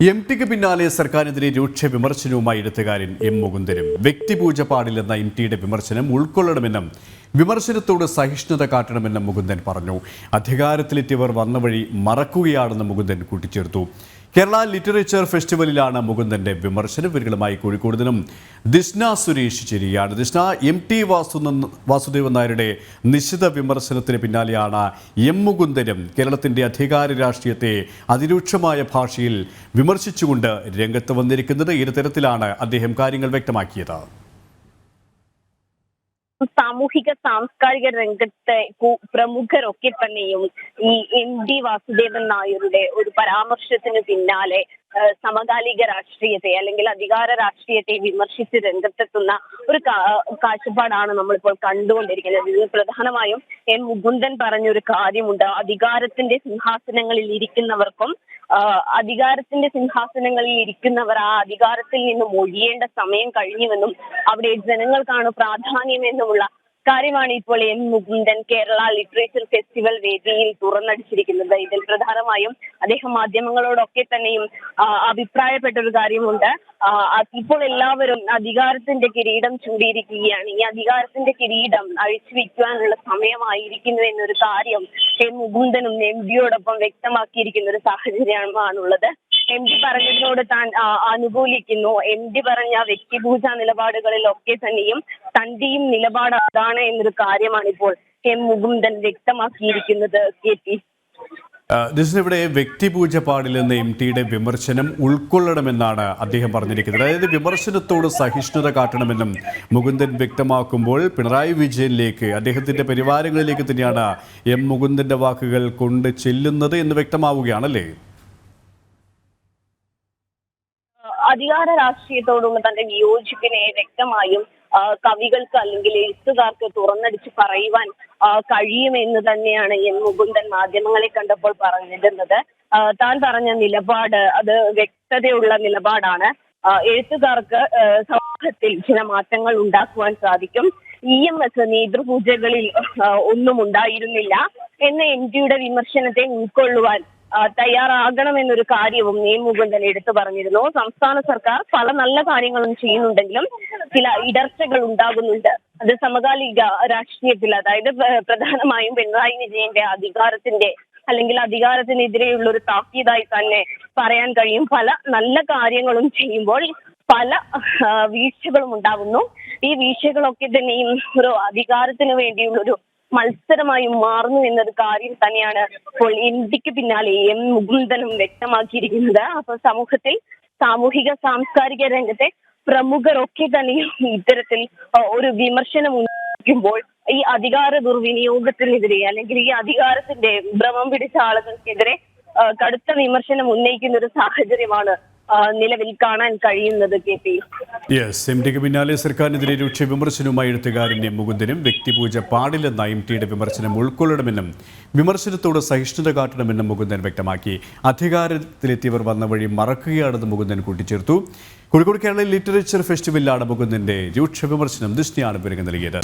M ടിക്ക് പിന്നാലെ സർക്കാരിനെതിരെ രൂക്ഷ വിമർശനവുമായി എഴുത്തുകാരൻ എം മുകുന്ദനും വ്യക്തിപൂജ പാടില്ലെന്ന എം ടിയുടെ വിമർശനം ഉൾക്കൊള്ളണമെന്നും വിമർശനത്തോട് സഹിഷ്ണുത കാട്ടണമെന്നും മുകുന്ദൻ പറഞ്ഞു. അധികാരത്തിലെത്തിയവർ വന്ന വഴി മറക്കുകയാണെന്ന് മുകുന്ദൻ കൂട്ടിച്ചേർത്തു. കേരള ലിറ്ററേച്ചർ ഫെസ്റ്റിവലിലാണ് മുകുന്ദന്റെ വിമർശനം ഇവരുകളുമായി കോഴിക്കോട് നിന്നും ദിഷ്ണ സുരേഷ് ചേരുകയാണ്. ദിഷ്ണ എം ടി വാസു വാസുദേവൻ നായരുടെ നിശ്ചിത വിമർശനത്തിന് പിന്നാലെയാണ് എം മുകുന്ദനും കേരളത്തിന്റെ അധികാര രാഷ്ട്രീയത്തെ അതിരൂക്ഷമായ ഭാഷയിൽ വിമർശിച്ചുകൊണ്ട് രംഗത്ത് വന്നിരിക്കുന്നത്. ഇരുതരത്തിലാണ് അദ്ദേഹം കാര്യങ്ങൾ വ്യക്തമാക്കിയത്? സാമൂഹിക സാംസ്കാരിക രംഗത്തെ പ്രമുഖരൊക്കെ തന്നെയും ഈ എം ടി വാസുദേവൻ നായരുടെ ഒരു പരാമർശത്തിന് പിന്നാലെ സമകാലിക രാഷ്ട്രീയത്തെ അല്ലെങ്കിൽ അധികാര രാഷ്ട്രീയത്തെ വിമർശിച്ച് രംഗത്തെത്തുന്ന ഒരു കാഴ്ചപ്പാടാണ് നമ്മളിപ്പോൾ കണ്ടുകൊണ്ടിരിക്കുന്നത്. ഇത് പ്രധാനമായും എൻ മുകുന്ദൻ പറഞ്ഞൊരു കാര്യമുണ്ട്. അധികാരത്തിന്റെ സിംഹാസനങ്ങളിൽ ഇരിക്കുന്നവർക്കും അധികാരത്തിന്റെ സിംഹാസനങ്ങളിൽ ഇരിക്കുന്നവർ ആ അധികാരത്തിൽ നിന്നും ഒഴിയേണ്ട സമയം കഴിഞ്ഞുവെന്നും അവിടെ ജനങ്ങൾക്കാണ് പ്രാധാന്യമെന്നുമുള്ള കാര്യമാണ് ഇപ്പോൾ M Mukundan Kerala literature festival വേദിയിൽ തുറന്നടിച്ചിരിക്കുന്നത്. ഇതിൽ പ്രധാനമായും അദ്ദേഹം മാധ്യമങ്ങളോടൊക്കെ തന്നെയും അഭിപ്രായപ്പെട്ട ഒരു കാര്യമുണ്ട്. ഇപ്പോൾ എല്ലാവരും അധികാരത്തിന്റെ കിരീടം ചൂടിയിരിക്കുകയാണ് ഈ അധികാരത്തിന്റെ കിരീടം അഴിച്ചു വെക്കുവാനുള്ള സമയമായിരിക്കുന്നു എന്നൊരു കാര്യം എം മുകുന്ദനും എം ഡിയോടൊപ്പം വ്യക്തമാക്കിയിരിക്കുന്ന ഒരു സാഹചര്യമാണുള്ളത്. എം ഡി പറഞ്ഞതിനോട് താൻ അനുകൂലിക്കുന്നു എം ഡി പറഞ്ഞ വ്യക്തിപൂജ നിലപാടുകളിലൊക്കെ തന്നെയും തന്റെയും നിലപാട് അതാണ് എന്നൊരു കാര്യമാണ് ഇപ്പോൾ എം മുകുന്ദൻ വ്യക്തമാക്കിയിരിക്കുന്നത് കെ പി. ഇവിടെ വ്യക്തിപൂജ പാടില്ലെന്ന എം ടിയുടെ വിമർശനം ഉൾക്കൊള്ളണമെന്നാണ് അദ്ദേഹം പറഞ്ഞിരിക്കുന്നത്. അതായത് വിമർശനത്തോട് സഹിഷ്ണുത കാട്ടണമെന്നും മുകുന്ദൻ വ്യക്തമാക്കുമ്പോൾ പിണറായി വിജയനിലേക്ക് അദ്ദേഹത്തിന്റെ പരിവാരങ്ങളിലേക്ക് തന്നെയാണ് എം മുകുന്ദന്റെ വാക്കുകൾ കൊണ്ട് ചെല്ലുന്നത് എന്ന് വ്യക്തമാവുകയാണല്ലേ? അധികാര രാഷ്ട്രീയത്തോടുള്ള തന്റെ വിയോജിപ്പിനെ വ്യക്തമായും കവികൾക്ക് അല്ലെങ്കിൽ എഴുത്തുകാർക്ക് തുറന്നടിച്ച് പറയുവാൻ കഴിയും കഴിയുമെന്ന് തന്നെയാണ് എൻ മുകുന്ദൻ മാധ്യമങ്ങളെ കണ്ടപ്പോൾ പറഞ്ഞിരുന്നത്. താൻ പറഞ്ഞ നിലപാട് അത് വ്യക്തതയുള്ള നിലപാടാണ്. എഴുത്തുകാർക്ക് സമൂഹത്തിൽ ചില മാറ്റങ്ങൾ ഉണ്ടാക്കുവാൻ സാധിക്കും. ഇ എം എസ് നേതൃപൂജകളിൽ ഒന്നും ഉണ്ടായിരുന്നില്ല. എന്ന എം ജിയുടെ വിമർശനത്തെ ഉൾക്കൊള്ളുവാൻ തയ്യാറാകണമെന്നൊരു കാര്യവും എം മുകുന്ദൻ എടുത്തു പറഞ്ഞിരുന്നു. സംസ്ഥാന സർക്കാർ പല നല്ല കാര്യങ്ങളും ചെയ്യുന്നുണ്ടെങ്കിലും ചില ഇടർച്ചകൾ ഉണ്ടാകുന്നുണ്ട്. അത് സമകാലിക രാഷ്ട്രീയത്തിൽ അതായത് പ്ര- പ്രധാനമായും പിണറായി വിജയന്റെ അധികാരത്തിന്റെ അല്ലെങ്കിൽ അധികാരത്തിനെതിരെയുള്ള ഒരു താക്കീതായി തന്നെ പറയാൻ കഴിയും. പല നല്ല കാര്യങ്ങളും ചെയ്യുമ്പോൾ പല വീഴ്ചകളും ഉണ്ടാകുന്നു ഈ വീഴ്ചകളൊക്കെ തന്നെയും ഒരു അധികാരത്തിന് വേണ്ടിയുള്ള ഒരു മത്സരമായി മാറുന്നു എന്നൊരു കാര്യം തന്നെയാണ് ഇപ്പോൾ ഇന്ത്യയ്ക്ക് പിന്നാലെ എം മുകുന്ദനും വ്യക്തമാക്കിയിരിക്കുന്നത്. അപ്പൊ സമൂഹത്തിൽ സാമൂഹിക സാംസ്കാരിക രംഗത്തെ പ്രമുഖരൊക്കെ തന്നെയും ഇത്തരത്തിൽ ഒരു വിമർശനം ഉന്നയിക്കുമ്പോൾ ഈ അധികാര ദുർവിനിയോഗത്തിനെതിരെ അല്ലെങ്കിൽ ഈ അധികാരത്തിന്റെ ഭ്രമം പിടിച്ച ആളുകൾക്കെതിരെ കടുത്ത വിമർശനം ഉന്നയിക്കുന്ന ഒരു സാഹചര്യമാണ് നിലവിൽ കാണാൻ കഴിയുന്നത് കെ പി. യെസ് എം ടിക്ക് പിന്നാലെ സർക്കാരിനെതിരെ രൂക്ഷ വിമർശനവുമായി എഴുത്തുകാരൻ എം മുകുന്ദനും വ്യക്തിപൂജ പാടില്ലെന്ന എം ടിയുടെ വിമർശനം ഉൾക്കൊള്ളണമെന്നും വിമർശനത്തോട് സഹിഷ്ണുത കാട്ടണമെന്നും മുകുന്ദൻ വ്യക്തമാക്കി. അധികാരത്തിലെത്തിയവർ വന്ന വഴി മറക്കുകയാണെന്ന് മുകുന്ദൻ കൂട്ടിച്ചേർത്തു. കോഴിക്കോട് കേരള ലിറ്ററേച്ചർ ഫെസ്റ്റിവലിലാണ് മുകുന്ദന്റെ രൂക്ഷ വിമർശനം ദൃഷ്ടിയാണ് വിവരങ്ങൾ നൽകിയത്.